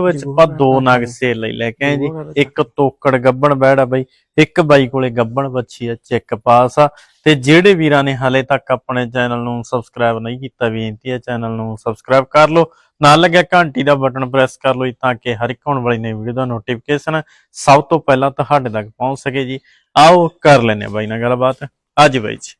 Video ਵਿੱਚ ਆਪਾਂ ਦੋ ਨਗ ਸੇਲ ਲਈ ਲੈ ਕੇ ਆਏ ਜੀ। ਇੱਕ ਤੋਕੜ ਗੱਬਣ ਬੈੜ ਬਾਈ ਇੱਕ ਬਾਈ ਕੋਲੇ ਗੱਬਣ ਬੱਚੀ ਆ ਚੈੱਕ ਪਾਸ ਆ। ਤੇ ਜਿਹੜੇ ਵੀਰਾਂ ਨੇ ਹਾਲੇ ਤੱਕ ਆਪਣੇ ਚੈਨਲ ਨੂੰ ਸਬਸਕ੍ਰਾਈਬ ਨਹੀਂ ਕੀਤਾ ਬੇਨਤੀ ਹੈ ਚੈਨਲ ਨੂੰ ਸਬਸਕ੍ਰਾਈਬ ਕਰ ਲਓ। ਨਾਲ ਲੱਗਿਆ ਘੰਟੀ ਦਾ ਬਟਨ ਪ੍ਰੈਸ ਕਰ ਲਓ ਤਾਂ ਕਿ ਹਰ ਇੱਕ ਆਉਣ ਵਾਲੀ ਨਵੀਂ ਵੀਡੀਓ ਦਾ ਨੋਟੀਫਿਕੇਸ਼ਨ ਸਭ ਤੋਂ ਪਹਿਲਾਂ ਤੁਹਾਡੇ ਤੱਕ ਪਹੁੰਚ ਸਕੇ ਜੀ। ਆਓ ਕਰ ਲੈਨੇ ਬਾਈ ਨਾਲ ਗੱਲਬਾਤ। ਅੱਜ ਬਾਈ ਜੀ।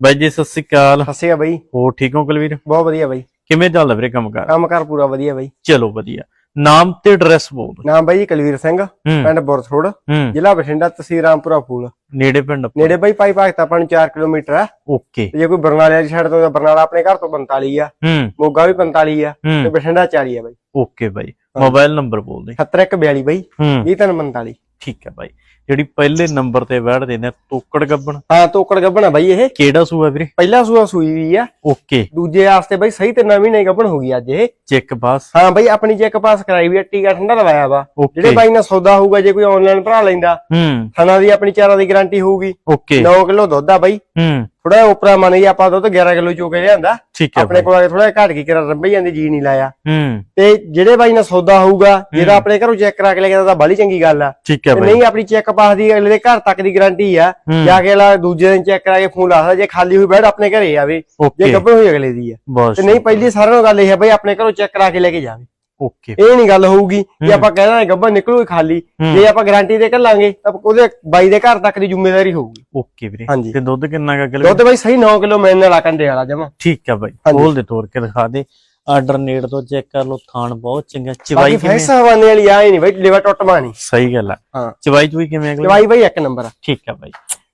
ਬਾਈ ਜੀ ਸਤਿ ਸ਼੍ਰੀ ਅਕਾਲ। ਹੱਸਿਆ ਬਾਈ। ਹੋ ਠੀਕ ਹੋ ਕੁਲਵੀਰ? ਬਹੁਤ ਵਧੀਆ ਬਾਈ। ਕਿਵੇਂ ਚੱਲਦਾ ਵੀਰੇ ਕੰਮਕਾਰ? ਕੰਮਕਾਰ ਪੂਰਾ ਵਧੀਆ ਬਾਈ। ਚਲੋ ਵਧੀਆ। ਨਾਮ ਤੇ ਐਡਰੈਸ ਬੋਲ ਦਿਓ। ਨਾਮ ਬਾਈ ਜੀ ਕੁਲਵੀਰ ਸਿੰਘ ਪਿੰਡ ਬੁਰਥੋੜ ਜ਼ਿਲ੍ਹਾ ਬਠਿੰਡਾ ਤਹਿਸੀਲ ਰਾਮਪੁਰਾ ਫੂਲ ਨੇੜੇ ਪਿੰਡ ਨੇੜੇ ਬਾਈ ਪਾਈ ਭਗਤ ਨੂੰ 4 ਕਿਲੋਮੀਟਰ ਆ ਓਕੇ। ਜੇ ਕੋਈ ਬਰਨਾਲੇ ਵਾਲੀ ਸਾਈਡ ਤੋਂ ਬਰਨਾਲਾ ਆਪਣੇ ਘਰ ਤੋਂ 45 ਆ। ਮੋਗਾ ਵੀ 45 ਆ। ਤੇ ਬਠਿੰਡਾ 40 ਆ ਬਾਈ। ਓਕੇ ਬਾਈ। ਮੋਬਾਈਲ ਨੰਬਰ ਬੋਲ ਦੇ। 7142 ਬਾਈ। ਹੂੰ। 2345 ਠੀਕ ਹੈ ਬਾਈ। ਜਿਹੜੀ ਪਹਿਲੇ ਨੰਬਰ ਤੇ ਬੈਠ ਦਿੰਦੇ ਆ ਤੋਕੜ ਗੱਬਣ। ਹਾਂ ਤੋਕੜ ਗੱਬਣਾ ਬਾਈ ਇਹ। ਕਿਹੜਾ ਸੂਆ ਵੀਰੇ? ਪਹਿਲਾ ਸੂਆ ਸੂਈ ਵੀ ਆ। ਓਕੇ। ਦੂਜੇ ਵਾਸਤੇ ਬਾਈ ਸਹੀ ਤੇ ਨਵੀਂ ਨਹੀਂ ਗੱਬਣ ਹੋ ਗਈ ਅੱਜ ਇਹ। Check pass. ਹਾਂ ਬਾਈ ਆਪਣੀ ਚੈੱਕ ਪਾਸ ਕਰਾਈ ਵੀ ਆ ਟੀਕਾ ਠੰਡਾ ਲਵਾਇਆ ਵਾ। ਜਿਹੜੇ ਬਾਈ ਨਾਲ ਸੌਦਾ ਹੋਊਗਾ ਜੇ ਕੋਈ ਆਨਲਾਈਨ ਭਰਾ ਲੈਂਦਾ ਹੂੰ। ਥਣਾ ਦੀ ਆਪਣੀ ਚਾਰਾਂ ਦੀ ਗਾਰੰਟੀ ਹੋਊਗੀ। ਓਕੇ। 9 ਕਿਲੋ ਦੁੱਧ ਆ ਬਾਈ। ਹੂੰ। ਥੋੜਾ ਉਪਰਾ ਮੰਨ ਗਿਆ ਆਪਾਂ ਦੁੱਧ 11 ਕਿਲੋ ਚੋ ਕੇ ਲਿਆਂਦਾ। ਠੀਕ ਹੈ ਆਪਣੇ ਕੋਲ ਥੋੜਾ ਘਟ ਕੇ ਕਿਰਾ ਰੰਬਈ ਜਾਂਦੀ ਜੀ ਨਹੀਂ ਲਾਇਆ। ਹੂੰ। ਤੇ ਜਿਹੜੇ ਬਾਈ ਨਾਲ ਸੌਦਾ ਹੋਊਗਾ ਜਿਹੜਾ ਆਪਣੇ ਘਰੋਂ ਚੈੱਕ ਕਰਾ ਕੇ ਲੈ ਕੇ ਤਾਂ ਬਾਲੀ ਚੰਗੀ ਗੱਲ ਆ। ਠੀਕ ਹੈ ਬਾਈ। ਨਹੀਂ ਆਪਣੀ ਚੈੱਕ ਪਾਸ ਦੀ ਅਗਲੇ ਦੇ ਘਰ ਤੱਕ ਦੀ ਗਾਰੰਟੀ ਆ। ਹੂੰ। ਜਾ ਕੇ ਅਗਲਾ ਦੂਜੇ ਦਿਨ ਚੈੱਕ ਕਰਾ ਕੇ ਫੋਨ ਲਾ ਸਕਦਾ ਜੇ ਖਾਲੀ ਹੋਈ ਬੈਡ ਆਪਣੇ ਘਰੇ ਆਵੇ ਜੇ ਗੱਭਣ ਹੋਈ ਅਗਲੇ ਦੀ ਆ। ਤੇ ਨਹੀਂ ਪਹਿਲੀ ਸਾਰਿਆਂ ਨੂੰ ਗੱਲ ਇਹ ਆ ਬਾਈ ਆਪਣੇ ਘਰੋਂ ਚੈੱਕ ਕਰਾ ਕੇ ਲੈ ਕੇ ਜਾਵੇ। ਓਕੇ ਇਹ ਨਹੀਂ ਗੱਲ ਹੋਊਗੀ ਕਿ ਹੂੰ। ਆਪਾਂ ਕਹਿਣਾ ਗੱਭਣ ਨਿਕਲੂਗੀ ਖਾਲੀ। ਹੂੰ। ਜੇ ਆਪਾਂ ਗਾਰੰਟੀ ਦੇ ਘੱਲਾਂਗੇ ਤਾਂ ਉਹਦੇ ਬਾਈ ਦੇ ਘਰ ਤੱਕ ਦੀ ਜ਼ਿੰਮੇਵਾਰੀ ਹੋਊਗੀ। ਓਕੇ ਵੀਰੇ। ਹਾਂਜੀ। ਤੇ ਦੁੱਧ ਕਿੰਨਾ ਕਾ ਕਿਲੋ ਦੁੱਧ ਬਾਈ ਸਹੀ 9 ਕਿਲੋ ਮੈਨ ਵਾਲਾ ਕੰਡੇ ਵਾਲਾ ਜਮਾ ਠੀਕ ਹੈ ਬਾਈ। ਖੋਲ ਦੇ ਤੋੜ ਕੇ ਦਿਖਾ ਦੇ। ਆਰਡਰ ਨੇੜ ਤੋਂ ਚੈੱਕ ਕਰ ਲਓ ਥਾਣ ਬਹੁਤ ਚੰਗਾ ਚਵਾਈ ਕਿਵੇਂ? ਫੈਸਾ ਹਵਾਨੇ ਵਾਲੀ ਆ ਹੀ ਨਹੀਂ ਬਾਈ ਲਿਵਰ ਟੁੱਟਮਾ ਨਹੀਂ। ਸਹੀ ਗੱਲ ਆ। ਹਾਂ। ਚਵਾਈ ਚੁਈ ਕਿਵੇਂ ਅਗਲੀ? ਦਵਾਈ ਬਾਈ ਇੱਕ ਨੰਬਰ ਆ। ਠੀਕ ਹੈ ਬਾਈ।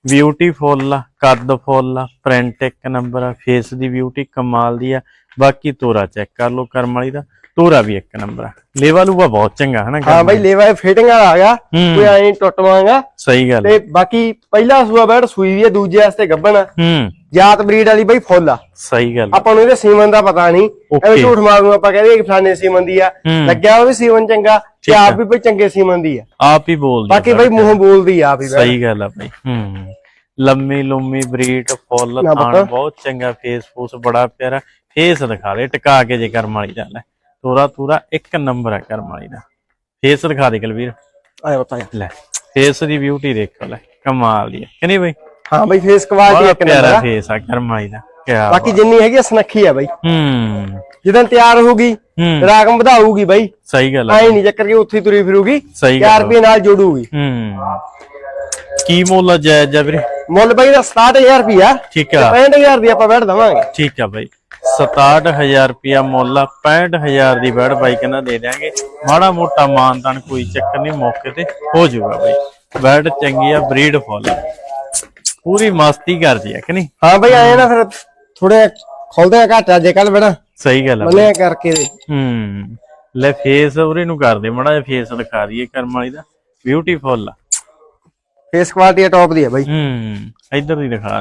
ਬਿਊਟੀਫੁੱਲ ਆ ਕੱਦ ਫੁੱਲ ਆ ਪ੍ਰਿੰਟ ਇੱਕ ਨੰਬਰ ਆ ਫੇਸ ਦੀ ਬਿਊਟੀ ਕਮਾਲ ਦੀ ਆ। ਬਾਕੀ ਤੋਰਾ ਚੈੱਕ ਕਰ ਲਓ ਕਰਮ ਵਾਲੀ ਦਾ। ਤੋਰਾ ਵੀ ਇੱਕ ਨੰਬਰ ਆ। ਲੇਵਾ ਲੂਵਾ ਬਹੁਤ ਚੰਗਾ ਹਨਾ ਹਾਂ ਬਾਈ ਲੇਵਾ ਫਿਟਿੰਗ ਵਾਲਾ ਆ ਗਿਆ ਹੂੰ। ਕੋਈ ਐਂ ਟੁੱਟਵਾਂਗਾ ਸਹੀ ਗੱਲ ਤੇ ਬਾਕੀ ਪਹਿਲਾ ਸੂਆ ਬੈਡ ਸੂਈ ਵੀ ਆ ਦੂਜੇ ਵਾਸਤੇ ਗੱਬਣ ਆ। ਹੂੰ। ਜਾਤ ਬਰੀਡ ਵਾਲੀ ਬਾਈ ਫੁੱਲ ਆ। ਸਹੀ ਗੱਲ। ਆਪਾਂ ਨੂੰ ਇਹਦੇ ਸੀਮਨ ਦਾ ਪਤਾ ਨਹੀਂ. ਐਵੇਂ ਝੂਠ ਮਾਰੂ ਆਪਾਂ ਕਹਿੰਦੇ ਕਿ ਫਲਾਣੇ ਸੀਮਨ ਦੀ ਆ। ਹੂੰ। ਲੱਗਿਆ ਉਹ ਵੀ ਸੀਮਨ ਚੰਗਾ ਤੇ। ਆਪ ਵੀ ਬਈ ਚੰਗੇ ਸੀਮਨ ਦੀ ਆ। ਆਪ ਹੀ ਬੋਲ ਬਾਕੀ ਬਾਈ ਮੂੰਹੋਂ ਬੋਲਦੀ ਆ ਆਪ ਹੀ ਸਹੀ ਗੱਲ ਆ ਬਾਈ। ਹੂੰ। ਲੰਮੀ ਲੰਮੀ ਬਰੀਡ ਫੁੱਲ ਪਤਾ। ਬਹੁਤ ਚੰਗਾ ਫੇਸ ਫੂਸ ਬੜਾ ਪਿਆਰਾ। ਫੇਸ ਦਿਖਾ ਦੇ ਟਿਕਾ ਕੇ ਜੇ ਕਰਮ ਵਾਲੀ ਚੱਲ ਤੋਰਾ ਤੂਰਾ ਇੱਕ ਨੰਬਰ ਆ ਕਰਮ ਵਾਲੀ ਦਾ। ਫੇਸ ਦਿਖਾ ਦੇ ਕਲਵੀਰ। ਆਇਆ ਬਤਾ ਲੈ ਫੇਸ ਦੀ ਬਿਊਟੀ ਦੇਖੋ ਲੈ ਕਮਾਲ ਦੀ ਹੈ ਕਿ ਨਹੀਂ ਬਾਈ? ਹਾਂ ਬਾਈ ਫੇਸ ਕੁਆਲਿਟੀ ਇੱਕ ਨੰਬਰ ਪਿਆਰਾ ਫੇਸ ਆ ਕਰਮ ਵਾਲੀ ਦਾ। ਕੀ ਬਾਕੀ ਜਿੰਨੀ ਹੈਗੀ ਸੁਨੱਖੀ ਆ ਬਾਈ। ਹੂੰ। ਜਦੋਂ ਤਿਆਰ ਹੋਊਗੀ ਹੂੰ। ਰਾਗਮ ਵਧਾਊਗੀ ਬਾਈ। ਸਹੀ ਗੱਲ ਐ ਨਹੀਂ ਚੱਕਰ ਕਿ ਉੱਥੇ ਹੀ ਤੁਰੀ ਫਿਰੂਗੀ ਸਹੀ 4 ਗੱਲ ਆ। ਰੁਪਏ ਨਾਲ ਜੋੜੂਗੀ। ਹੂੰ। ਕੀ ਮੁੱਲ ਆ ਜਾਇਜ਼ ਆ ਵੀਰੇ? ਮੁੱਲ ਬਾਈ ਦਾ 67000 ਰੁਪਿਆ ਠੀਕ ਆ। 65000 ਦੀ ਆਪਾਂ ਬੈਠ ਦਵਾਂਗੇ। ਠੀਕ ਆ ਬਾਈ। 67000 ਰੁਪਿਆ ਮੁੱਲ ਆ 65000 ਦੀ ਬੈੜ ਬਾਈ ਕਹਿੰਦਾ ਦੇ ਦਿਆਂਗੇ। ਮਾੜਾ ਮੋਟਾ ਮਾਨਤਾਨ ਕੋਈ ਚੱਕਰ ਨਹੀਂ ਮੌਕੇ ਤੇ ਹੋ ਜਾਊਗਾ ਬਾਈ। ਬੈੜ ਚੰਗੀ ਆ ਬਰੀਡ ਫੁੱਲ ਪੂਰੀ ਮਸਤੀ ਕਰਦੀ ਆ ਕਿ ਨਹੀਂ? ਹਾਂ ਬਾਈ ਆਏ ਨਾ ਫਿਰ ਥੋੜੇ ਖੋਲਦੇ ਆ ਘੱਟ ਅੱਜ ਕੱਲ ਬੜਾ ਸਹੀ ਗੱਲ ਆ। ਮੰਨਿਆ ਕਰਕੇ। ਹੂੰ ਲੈ ਫੇਸ ਉਹਰੇ ਨੂੰ ਕਰਦੇ ਮਾੜਾ ਜਿਹਾ ਫੇਸ ਦਿਖਾ ਦਈਏ ਕਰਮ ਵਾਲੀ ਦਾ। ਬਿਊਟੀਫੁਲ ਆ। ਫੇਸ ਕੁਆਲਿਟੀ ਟੌਪ ਦੀ ਆ ਬਾਈ। ਹੂੰ ਇੱਧਰ ਦੀ ਦਿਖਾ।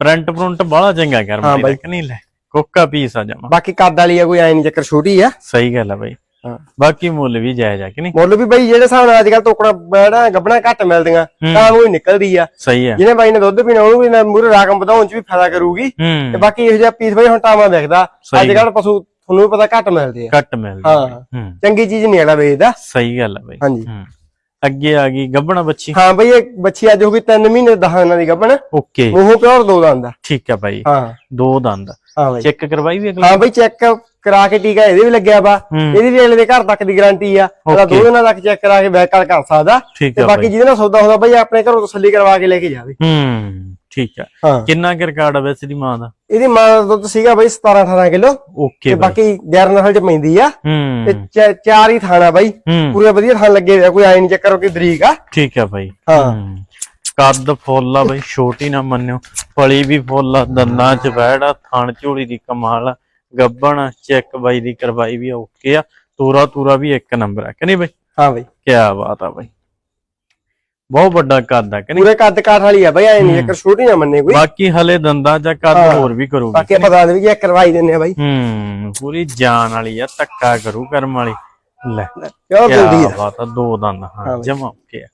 ਪ੍ਰਿੰਟ ਪ੍ਰਿੰਟ ਬੜਾ ਚੰਗਾ ਕਰਮ ਹਾਂ ਬਾਈ। ਨਹੀਂ ਲੈ। ਕੋਕਾ ਪੀਸ ਆ ਜਮਾ। ਬਾਕੀ ਕੱਦ ਵਾਲੀ ਆ ਕੋਈ ਐ ਨਹੀਂ ਚੱਕਰ ਛੋਟੀ ਆ? ਸਹੀ ਗੱਲ ਆ ਬਾਈ। ਹਾਂ। ਬਾਕੀ ਮੁੱਲ ਵੀ ਜਾਇਜ਼ ਆ ਕਿ ਨਹੀਂ? ਮੁੱਲ ਵੀ ਬਾਈ ਜਿਹੜੇ ਹਿਸਾਬ ਨਾਲ ਅੱਜ ਕੱਲ ਟੋਕੜਾ ਬੈੜਾ ਗੱਬਣਾ ਘੱਟ ਮਿਲਦੀਆਂ ਤਾਂ ਉਹ ਹੀ ਨਿਕਲਦੀ ਆ। ਸਹੀ ਆ। ਜਿਹਨੇ ਬਾਈ ਨੇ ਦੁੱਧ ਪੀਣਾ ਉਹਨੂੰ ਵੀ ਮੂਰੇ ਰਾਗਮ ਵਧਾਉਣ ਚ ਵੀ ਫਾਇਦਾ ਕਰੂਗੀ। ਤੇ ਬਾਕੀ ਇਹੋ ਜਿਹਾ ਪੀਸ ਬਾਈ ਹੁਣ ਟਾਵਾਂ ਸਹੀ ਅੱਜ ਕੱਲ ਪਸ਼ੂ ਤੁਹਾਨੂੰ ਵੀ ਪਤਾ ਘੱਟ ਮਿਲਦੇ ਆ। ਘੱਟ ਮਿਲਦਾ ਹਾਂ। ਚੰਗੀ ਚੀਜ਼ ਨਹੀਂ ਅਗਲਾ ਵੇਚਦਾ ਸਹੀ ਗੱਲ ਆ ਬਾਈ। ਹਾਂਜੀ। ਅੱਗੇ ਆ ਗਈ ਗੱਬਣਾ ਬੱਚੀ? ਹਾਂ ਬਈ ਇਹ ਬੱਚੀ ਅੱਜ ਹੋ ਗਈ 3 ਮਹੀਨੇ ਦਹਾਂ ਇਹਨਾਂ ਦੀ ਗੱਭਣ। ਓਕੇ। ਮੂੰਹੋਂ ਪਿਓਰ ਦੋ ਦੰਦ ਦਾ ਠੀਕ ਆ ਬਾਈ। ਹਾਂ। ਦੋ ਦੰਦ। ਹਾਂ ਬਈ। ਚੈੱਕ ਕਰਵਾਈ ਵੀ ਅਗਲਾ ਹਾਂ ਬਈ ਚੈੱਕ ਕਰਾ ਕੇ ਟੀਕਾ ਇਹਦੇ ਵੀ ਲੱਗਿਆ ਵਾ। ਇਹਦੀ ਵੀ ਅਗਲੇ ਦੇ ਘਰ ਤੱਕ ਦੀ ਗਾਰੰਟੀ ਆ। ਉਹਦਾ. ਦੋ ਦਿਨਾਂ ਤੱਕ ਚੈੱਕ ਕਰਾ ਕੇ ਬੈਕ ਕਰ ਸਕਦਾ। ਤੇ ਬਾਕੀ ਜਿਹਦੇ ਨਾਲ ਸੌਦਾ ਹੁੰਦਾ ਬਈ ਆਪਣੇ ਘਰੋਂ ਤਸੱਲੀ ਕਰਵਾ ਕੇ ਲੈ ਕੇ ਜਾਵੇ। ਹੂੰ। ਠੀਕ ਹਾਂ। ਕਿੰਨਾ ਕੁ ਰਿਕਾਰਡ ਆ ਵੈਸੇ ਦੀ ਮਾਂ ਦਾ? ਇਹਦੀ ਮਾਂ ਦਾ ਦੁੱਧ ਸੀਗਾ ਬਈ 17 18 ਕਿਲੋ। ਓਕੇ ਤੇ ਬਾਈ। ਬਾਕੀ ਗੈਰ ਨਸਲ ਚ ਪੈਂਦੀ ਆ। ਤੇ ਹੂੰ ਚ- ਚਾਰ ਹੀ ਥਾਣਾ ਬਾਈ। ਹੂੰ। ਪੂਰੇ ਵਧੀਆ ਥਾਣ ਲੱਗੇ ਹੋਏ ਆ, ਕੋਈ ਆਈ ਨਹੀਂ ਚੱਕਰ ਕੋਈ ਦਰੀਕ ਆ। ਠੀਕ ਆ ਬਾਈ। ਹਾਂ। ਹੂੰ। ਕੱਦ ਫੁੱਲ ਆ ਬਈ ਛੋਟੀ ਨਾ ਮੰਨਿਓ। ਫਲੀ ਵੀ ਫੁੱਲ ਆ ਦੰਦਾਂ ਚ ਬੈੜ ਥਣ ਝੋਲੀ ਦੀ ਕਮਾਲ ਆ। ਗੱਬਣ ਚੈੱਕ ਬਾਈ ਦੀ ਕਰਵਾਈ ਵੀ ਓਕੇ ਆ। ਤੂਰਾ ਤੂਰਾ ਵੀ ਇੱਕ ਨੰਬਰ ਆ ਕਿ ਨਹੀਂ ਬਈ? ਹਾਂ ਬਈ। ਕੀ ਬਾਤ ਆ ਬਈ। ਬਹੁਤ ਵੱਡਾ ਕੱਦ ਆ ਕਿ ਨਹੀਂ ਪੂਰੇ ਕੱਦ ਕਾਠ ਵਾਲੀ ਆ ਬਈ ਆਈ ਨਹੀਂ ਚੱਕਰ ਛੋਟੀ ਨਾ ਮੰਨੇ ਕੋਈ। ਬਾਕੀ ਹਲੇ ਦੰਦਾਂ ਚ ਕੱਦ। ਹੋਰ ਵੀ ਕਰੂਗੀ। ਬਾਕੀ ਆਪਾਂ ਦੱਸ ਦੇ ਵੀ ਇਹ ਕਰਵਾਈ ਦਿੰਨੇ ਆ ਬਾਈ। ਹੂੰ ਪੂਰੀ ਜਾਨ ਵਾਲੀ ਆ ਧੱਕਾ ਕਰੂ ਕਰਮ ਵਾਲੀ। ਲੈ ਪਿਓਰ ਦਿੰਦੀ ਕੀ ਆ? ਬਾਤ ਆ ਦੋ ਦੰਦ ਹਾਂ। ਜਮਾ ਓਕੇ ਆ।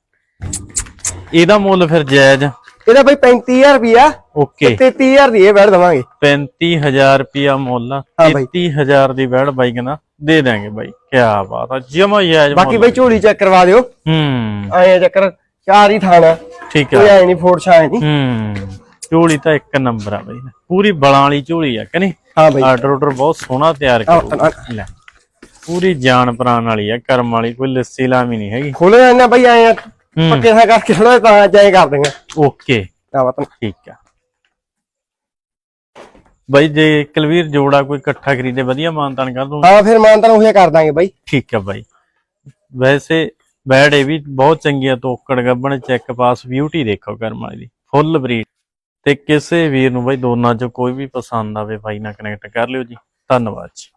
ਇਹਦਾ ਮੁੱਲ ਫਿਰ ਜਾਇਜ਼? ਇਹਦਾ ਬਈ 35000 ਰੁਪਿਆ ਓਕੇ। 33000 ਦੀ ਇਹ ਬੈੜ ਦਵਾਂਗੇ। 35000 ਰੁਪਿਆ ਮੁੱਲ ਆ, ਹਾਂ ਬਾਈ। 33000 ਦੀ ਬੈੜ ਬਾਈ ਕਹਿੰਦਾ ਦੇ ਦਾਂਗੇ ਬਾਈ ਕੀ ਬਾਤ ਆ ਜਮਾ ਜਾਇਜ਼ ਬਾਕੀ ਬਈ ਝੋਲੀ ਚੈੱਕ ਕਰਵਾ ਦਿਓ। ਹੂੰ। ਆਏ ਚੱਕਰ ਚਾਰ ਹੀ ਥਾਣਾ। ਠੀਕ ਕੋਈ ਆ ਐ ਨਹੀਂ ਫੋੜ ਛਾਏ ਨਹੀਂ ਹੂੰ ਝੋਲੀ ਤਾਂ ਇੱਕ ਨੰਬਰ ਆ ਬਾਈ। ਪੂਰੀ ਬਲਾਂ ਵਾਲੀ ਝੋਲੀ ਆ ਕਿ ਨਹੀਂ? ਹਾਂ ਬਈ। ਆਰਡਰ ਆਰਡਰ ਬਹੁਤ ਸੋਹਣਾ ਤਿਆਰ ਕਰੂ। ਲੈ ਪੂਰੀ ਜਾਨ ਪ੍ਰਾਨ ਵਾਲੀ ਆ ਕਰਮ ਵਾਲੀ ਕੋਈ ਲੱਸੀ ਲਾਮੀ ਨਹੀਂ ਹੈਗੀ। ਖੋਲੇ ਜਾਂਦੇ ਬਈ ਆਏ ਆ, ਪੱਕੇ ਸਾ ਕਰਕੇ ਥੋੜਾ ਤਾਂ ਜਾਏ ਕਰ ਦੇਗਾ। ਓਕੇ। ਆ ਵਤਨ। ਠੀਕ ਆ। ਬਾਈ ਜੇ ਕਲਵੀਰ ਜੋੜਾ ਕੋਈ ਇਕੱਠਾ ਖਰੀਦੇ ਵਧੀਆ ਮਾਨਤਾਨ ਕਰ ਦੂੰ ਹਾਂ ਫਿਰ ਮਾਨਤਾਂ ਉਹੀ ਕਰ ਦਾਂਗੇ ਬਈ। ਠੀਕ ਆ ਬਾਈ। ਵੈਸੇ ਬੈਡ ਇਹ ਵੀ ਬਹੁਤ ਚੰਗੀਆਂ ਤੋਕੜ ਗੱਬਣ ਚੈੱਕ ਪਾਸ ਬਿਊਟੀ ਦੇਖੋ ਕਰਮ ਵਾਲੀ ਦੀ ਫੁੱਲ ਬਰੀਡ ਤੇ ਕਿਸੇ ਵੀਰ ਨੂੰ ਬਾਈ ਦੋਨਾਂ ਚੋਂ ਕੋਈ ਵੀ ਪਸੰਦ ਆਵੇ, ਬਾਈ ਨਾਲ ਕਨੈਕਟ ਕਰ ਲਿਓ ਜੀ। ਧੰਨਵਾਦ ਜੀ।